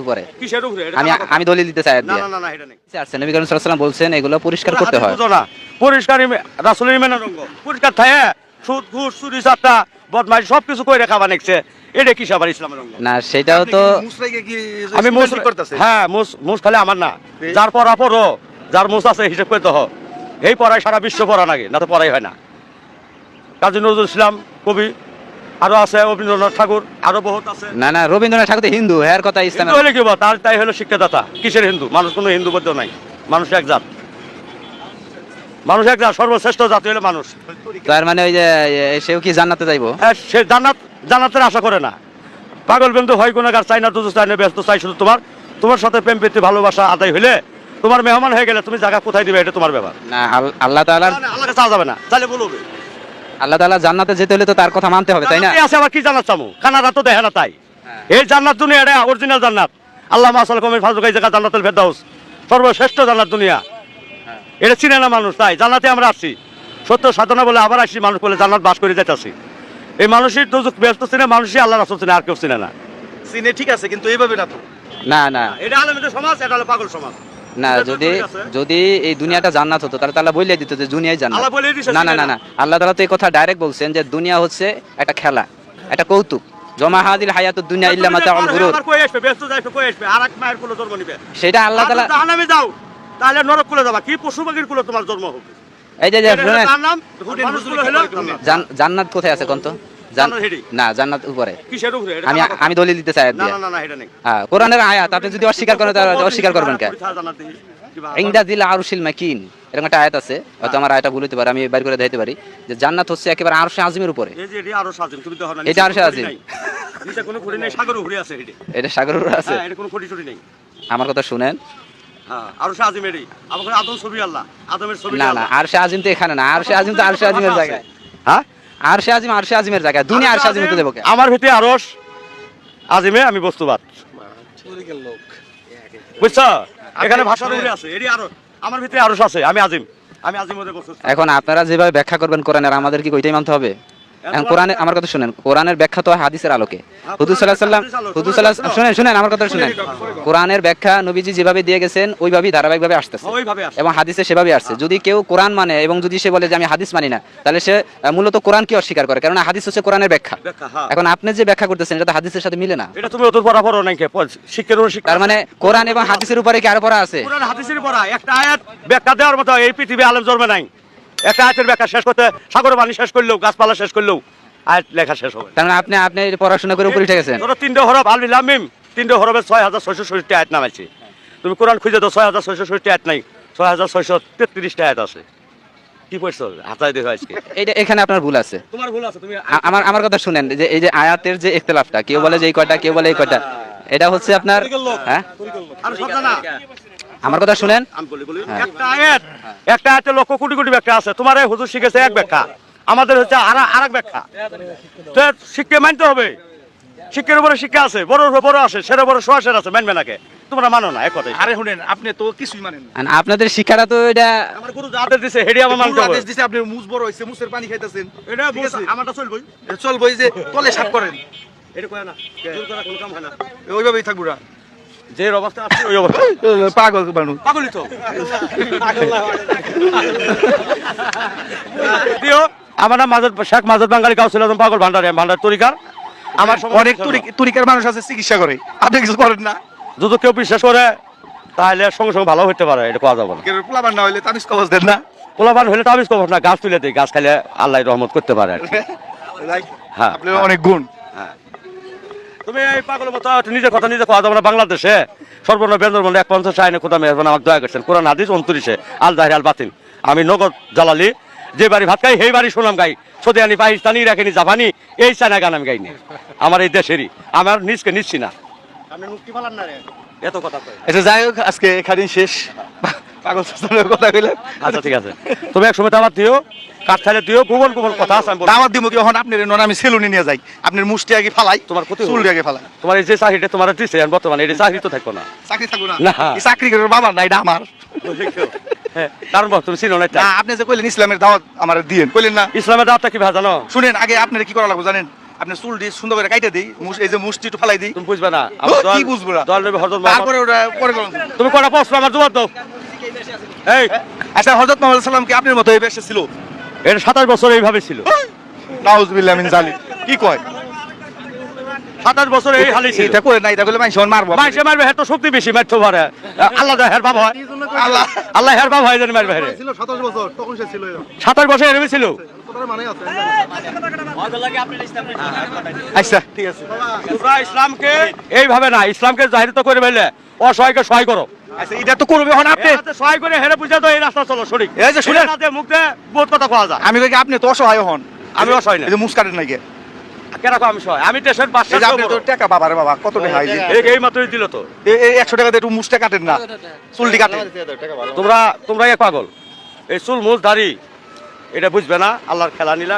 উপরে। কিসের উপরে? আমি আমি দলিল দিতে চাই না না না এটা নেই। আসছে নবী করিম সাল্লাল্লাহু আলাইহি ওয়াসাল্লাম বলছেন এগুলো পরিষ্কার করতে হয়। না পরিষ্কার রাসুলের মেনা রঙ্গ। পরিষ্কার থাকে সুদ ঘুষ চুরি বদমাইশ সব কিছু করে খাবার নেকছে এটা কি আবার ইসলামের রঙ্গ? না সেটাও তো আমি মুস হ্যাঁ মুস মুস খালি আমার না। যার পড়া পড়ো যার মুস আছে হিসেব করতে হ এই পড়ায় সারা বিশ্ব পড়া নাকি না তো পড়াই হয় না। কাজী নজরুল ইসলাম কবি আরও আছে রবীন্দ্রনাথ ঠাকুর আরও বহুত আছে। না না রবীন্দ্রনাথ ঠাকুর হিন্দু এর কথা হিন্দু ইসলামের হলে কি? তার তাই হলো শিক্ষাদাতা কিসের হিন্দু? মানুষ কোনো হিন্দু বলতে নাই মানুষ এক জাত। মানুষ এক জাত সর্বশ্রেষ্ঠ জাতি হলো মানুষ। তার মানে ওই যে সেও কি জান্নাতে যাইবো? হ্যাঁ, সে জান্নাত জান্নাতের আশা করে না। পাগল বিন্দু হয় গুণাগার চাই না তো চাই না ব্যস্ত চাই শুধু তোমার। তোমার সাথে প্রেম প্রীতি ভালোবাসা আদায় হইলে তোমার মেহমান হয়ে গেলে তুমি জায়গা কোথায় দিবে? এটা তোমার ব্যাপার। না আল- আল্লাহ তাআলার আল্লাহকে চাওয়া যাবে না। তাহলে বলবে আল্লাহ তাআলা জান্নাতে যেতে হলে তো তার কথা মানতে হবে তাই না? আছে আবার কি জান্নাত চামু কানাডা তো দেখে না তাই। এই জান্নাত দুনিয়া এটা অরিজিনাল জান্নাত। আল্লাহ মাসাল কমির ফাজুক এই জায়গা জান্নাতুল ফেরদাউস। সর্বশ্রেষ্ঠ জান্নাত দুনিয়া। এটা চিনে না মানুষ তাই জান্নাতে আমরা আসছি সত্য সাধনা বলে আবার আসছি মানুষ বলে জান্নাত বাস করে যেতেছি এই মানুষের দুজক ব্যস্ত চিনে মানুষই আল্লাহ রাসুল চিনে আর কেউ চিনে না। সিনে ঠিক আছে কিন্তু এইভাবে না তো। না না। এটা আলমেদের সমাজ এটা হলো পাগল সমাজ। না যদি যদি এই দুনিয়াটা জান্নাত হতো তাহলে বলে দিত যে দুনিয়াই জান্নাত। না না না না। আল্লাহ তাআলা তো এই কথা ডাইরেক্ট বলছেন যে দুনিয়া হচ্ছে একটা খেলা একটা কৌতুক। জমা হাদিল হায়াতুদ দুনিয়া ইল্লা মাতাউল গুরুর। আবার কই আসবে? ব্যস্ত যাইবে কই আসবে? আর এক মায়ের কুলে জন্ম নিবে। সেটা আল্লাহ তাআলা জাহান্নামে যাও। তাহলে নরক কুলে যাবা। কি পশু পাখির কুলে তোমার জন্ম হবে? এই যে জান্নাত কোথায় আছে কোন তো? জান- জান্নাত হেডি। না জান্নাত উপরে। কিসের উপরে? আমি আমি দলিল দিতে চাই না না না না এটা নেই। হ্যাঁ কোরআনের আয়াত আপনি যদি অস্বীকার করেন তাহলে অস্বীকার করবেন কেন পরীক্ষা জান্নাত দেখি। কিবা ইংদা জিল আরুশিল মাকিন। এরকম একটা আয়াত আছে হয়তো আমার আয়াতটা ভুল হতে পারে আমি বাইর করে দিতে পারি। যে জান্নাত হচ্ছে একেবারে আরশে আযমের উপরে। এই যে এটি আরও সাজিম তুমি দেখো না এটা আরও নিচে কোনো সাজিম। নাই। নিচে কোনো খুঁটি নেই সাগর ঘুরে আছে এটি এটা সাগরের উপরে আছে? হ্যাঁ এটা কোনো খুঁটি টুটি নেই। আমার কথা শুনেন। হ্যাঁ আরও আমার আদম ছবি আল্লাহ। আদমের ছবি না না আরশে আজিম তো এখানে না। আরশে আজিম তো আরশে আজিমের জায়গায়। হ্যাঁ? আরশে আজিম আরশে আজিমের জায়গায়। দুনিয়া আরশে আজিম তো দেবো আমার ভিতরে আরস আজিমে আমি বস্তুবাদ। বুঝছ? এখানে ভাষার উপরে আছে এটি আরও আমার ভিতরে আরশ আছে আমি আজিম। আমি আজিম ওদের বস্তু এখন আপনারা যেভাবে ব্যাখ্যা করবেন কোরআনের আমাদের কি ওইটাই মানতে হবে? এখন কোরআনে আমার কথা শুনেন কোরআনের ব্যাখ্যা তো হাদিসের আলোকে। হুদুস সাল্লাহ সাল্লাম হুদুস সাল্লাহ শুনেন শুনেন আমার কথা শুনেন। কোরআনের ব্যাখ্যা নবীজি যেভাবে দিয়ে গেছেন ওইভাবেই ধারাবাহিকভাবে আসতেছে। এবং হাদিসে সেভাবে আসছে। যদি কেউ কোরআন মানে এবং যদি সে বলে যে আমি হাদিস মানি না তাহলে সে মূলত কোরআনকে অস্বীকার করে? কারণ হাদিস হচ্ছে কোরআনের ব্যাখ্যা। হ্যাঁ। এখন আপনি যে ব্যাখ্যা করতেছেন এটা তো হাদিসের সাথে মিলে না। এটা তুমি অত পড়া পড়ো নাই কে? শিক্ষের শিক্ষা। তার মানে কোরআন এবং হাদিসের উপরে কি আরও পড়া আছে? কোরআন হাদিসের পড়া একটা আয়াত ব্যাখ্যা দেওয়ার মতো এই পৃথিবী আলেম জন্মে নাই। একটা আয়াতের ব্যাখ্যা শেষ করতে সাগর পানি শেষ করলেও গাছপালা শেষ করলেও আয়াত লেখা শেষ হবে মানে আপনি আপনি পড়াশোনা করে উপরে গেছেন। ধরো তিনটে হরফ আলমি লামিম তিনটে হরফে ছয় হাজার ছয়শো ষষ্ঠী আয়াত নামাইছে। তুমি কোরআন খুঁজে তো ছয় হাজার ছয়শো ষষ্ঠী আয়াত নাই ছয় হাজার ছয়শো তেত্রিশটা আয়াত আছে। কি পড়ছো? হাতায় দেখো আজকে। এইটা এখানে আপনার ভুল আছে। তোমার ভুল আছে তুমি আমার আমার কথা শুনেন যে এই যে আয়াতের যে ইখতিলাফটা কেউ বলে যে এই কয়টা কেউ বলে এই কয়টা এটা হচ্ছে আপনার হ্যাঁ? আর সব জানা। আমার কথা শুনেন? আমি বলি বলি। একটা আয়াত একটা আয়াতে লক্ষ কোটি কোটি ব্যাখ্যা আছে। তোমার হুজুর শিখেছে এক ব্যাখ্যা। আমাদের হচ্ছে আর আর এক ব্যাখ্যা। তো মানতে হবে। শিক্ষার উপরে শিক্ষা আছে বড় উপরে বড় আছে সেটা বড় সোয়াশের আছে মানবে নাকে। তোমরা মানো না এক কথাই আরে শুনেন আপনি তো কিছুই মানেন না। আপনাদের শিক্ষাটা তো এটা আমার গুরু আদেশ দিছে হেডি আমার মানতে হবে। আদেশ দিছে আপনি মুজ বড় হইছে মুসের পানি খাইতেছেন। এটা ঠিক আছে? আমারটা চলবই এটা যে তলে সাপ করেন। এটা কয় না? জোর করা কোনো কাম হয় না। ওইভাবেই থাকব যে অবস্থা আছে ওই অবস্থা। পাগল মানুষ। পাগলই তো। দিও আমার নাম মাজদ শেখ মাজদ বাঙালি কাউন্সিল আজম পাগল ভান্ডারি ভান্ডার তরিকার। আমার অনেক তুরি- তুরিকার মানুষ আছে চিকিৎসা করে। আপনি কিছু করেন না? যদি কেউ বিশ্বাস করে তাহলে সঙ্গে সঙ্গে ভালো হইতে পারে এটা পাওয়া যাবে না। পোলাবার না হইলে তাবিজ কবজ দেন না? পোলাপান হলে তো আমি কব না গাছ তুলে দিই গাছ খাইলে আল্লাহ রহমত করতে পারে হ্যাঁ আপনার অনেক গুণ। তুমি এই পাগলের মতো নিজের কথা নিজে কথা আমরা বাংলাদেশে। সর্বর্ণ ব্যঞ্জন এক পঞ্চাশ আইনে কোথা মেহরবান আমাকে দয়া করছেন। কোরআন হাদিস উনত্রিশে আল জাহির আল বাতিন আমি নগদ জালালি যে বাড়ি ভাত খাই সেই বাড়ি শুনাম গাই। সদিয়ানি পাকিস্তানি রাখেনি জাপানি এই চায়না গান আমি গাইনি। আমার এই দেশেরই আমার নিজকে নিচ্ছি না। আপনি মুক্তি পালান না রে। এত কথা কয়। আচ্ছা যাই হোক আজকে এখানেই শেষ। পাগল কথা কইলেন। আচ্ছা ঠিক আছে। তুমি এক সময় আমার দিও। কথা আছে দিব কি? এখন আপনার নন আমি সেলুনে নিয়ে যাই। আপনার মুষ্টি আগে ফালাই তোমার ক্ষতি চুল আগে ফালাই। তোমার এই যে চাকরিটা তোমার দিচ্ছে এখন বর্তমানে এই চাকরি তো থাকব না। চাকরি থাকব না? না। এই চাকরি করে বাবার না এটা আমার। হ্যাঁ, কারণ তুমি চিনো না আপনি যে কইলেন ইসলামের দাওয়াত আমার দিয়েন কইলেন না? ইসলামের দাওয়াতটা কি ভাই জানো? শুনেন আগে আপনার কি করা লাগবে জানেন? আপনি চুলটি সুন্দর করে কাইটে দিই এই যে মুষ্টি একটু ফালাই দিই। তুমি বুঝবে না ও, আমার দল- কি বুঝব না? দল নবী হযরত তারপরে ওটা পরে তুমি কটা প্রশ্ন আমার জবাব দাও। এই আচ্ছা হজরত মোহাম্মদ সাল্লাম কি আপনার মতো এই বেশে ছিল? এটা সাতাশ বছর এইভাবে ছিল। নাউজুবিল্লাহ মিন কি কয়? সাতাশ বছর এই হালি ছিল। এটা করে না এটা করলে মানুষ মারবো। মাইসে মারবে হের তো শক্তি বেশি মারতে পারে আল্লাহ হের হয়। আল্লাহ আল্লাহ হের বাবা হয় জানি মারবে হেরে ছিল সাতাশ বছর তখন সে ছিল সাতাশ বছর আচ্ছা ঠিক আছে। তোমরা ইসলামকে এইভাবে না ইসলামকে জাহির তো করে অসহায়কে সহায় করো। আচ্ছা এটা তো করবে এখন আপনি। সহায় করে হেরে বুঝা তো এই রাস্তা চলো সঠিক। এই যে শুনেন। এটা বহুত কথা কোয়া যায়। আমি কই আপনি তো অসহায় হন? আমি অসহায় না। এই যে মুস্কারের নাকি? কেরকম আমি সহায়? আমি দেশের এই যে আপনি তো বাচ্চা টাকা বাবা বাবা কত টাকা এই মাত্রই দিল তো। এই একশো টাকা দিয়ে একটু মুসটা কাটেন না। চুলটি কাটেন। তোমরা তোমরা এক পাগল। এই চুল মুজ দাড়ি এটা বুঝবে না আল্লাহর খেলা নিলা।